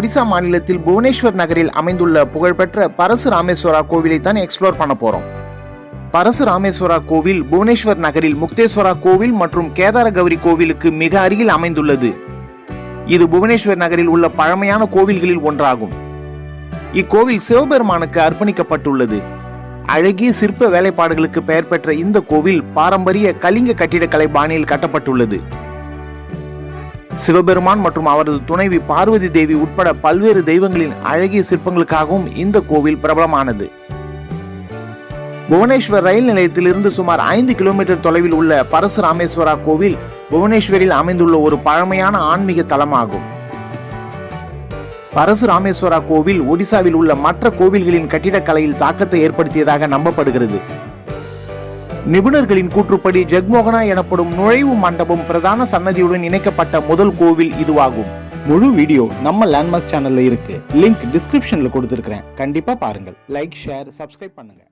ஒடிசா மாநிலத்தில் புவனேஸ்வர் நகரில் அமைந்துள்ள புகழ்பெற்ற பரசு ராமேஸ்வரா கோவிலை தான் எக்ஸ்ப்ளோர் பண்ண போறோம். பரசு ராமேஸ்வரா கோவில் புவனேஸ்வர் நகரில் முக்தேஸ்வரா கோவில் மற்றும் கேதார கௌரி கோவிலுக்கு மிக அருகில் அமைந்துள்ளது. இது புவனேஸ்வர் நகரில் உள்ள பழமையான கோவில்களில் ஒன்றாகும். இக்கோவில் சிவபெருமானுக்கு அர்ப்பணிக்கப்பட்டுள்ளது. அழகிய சிற்ப வேலைப்பாடுகளுக்கு பெயர் பெற்ற இந்த கோவில் பாரம்பரிய கலிங்க கட்டிடக்கலை பாணியில் கட்டப்பட்டுள்ளது. சிவபெருமான் மற்றும் அவரது துணைவி பார்வதி தேவி உட்பட பல்வேறு தெய்வங்களின் அழகிய சிற்பங்களுக்காகவும் இந்த கோவில் பிரபலமானது. புவனேஸ்வர் ரயில் நிலையத்திலிருந்து சுமார் ஐந்து கிலோமீட்டர் தொலைவில் உள்ள பரசு ராமேஸ்வரா கோவில் புவனேஸ்வரில் அமைந்துள்ள ஒரு பழமையான ஆன்மீக தலமாகும். பரசு ராமேஸ்வரா கோவில் ஒடிசாவில் உள்ள மற்ற கோவில்களின் கட்டிடக்கலையில் தாக்கத்தை ஏற்படுத்தியதாக நம்பப்படுகிறது. நிபுணர்களின் கூற்றுப்படி ஜெக்மோகனா எனப்படும் நுழைவு மண்டபம் பிரதான சன்னதியுடன் இணைக்கப்பட்ட முதல் கோவில் இதுவாகும். முழு வீடியோ நம்ம லேண்ட்மார்க் சேனல்ல இருக்கு. லிங்க் டிஸ்கிரிப்ஷன்ல கொடுத்துருக்கேன் கண்டிப்பா பாருங்கள். லைக் ஷேர் சப்ஸ்கிரைப் பண்ணுங்க.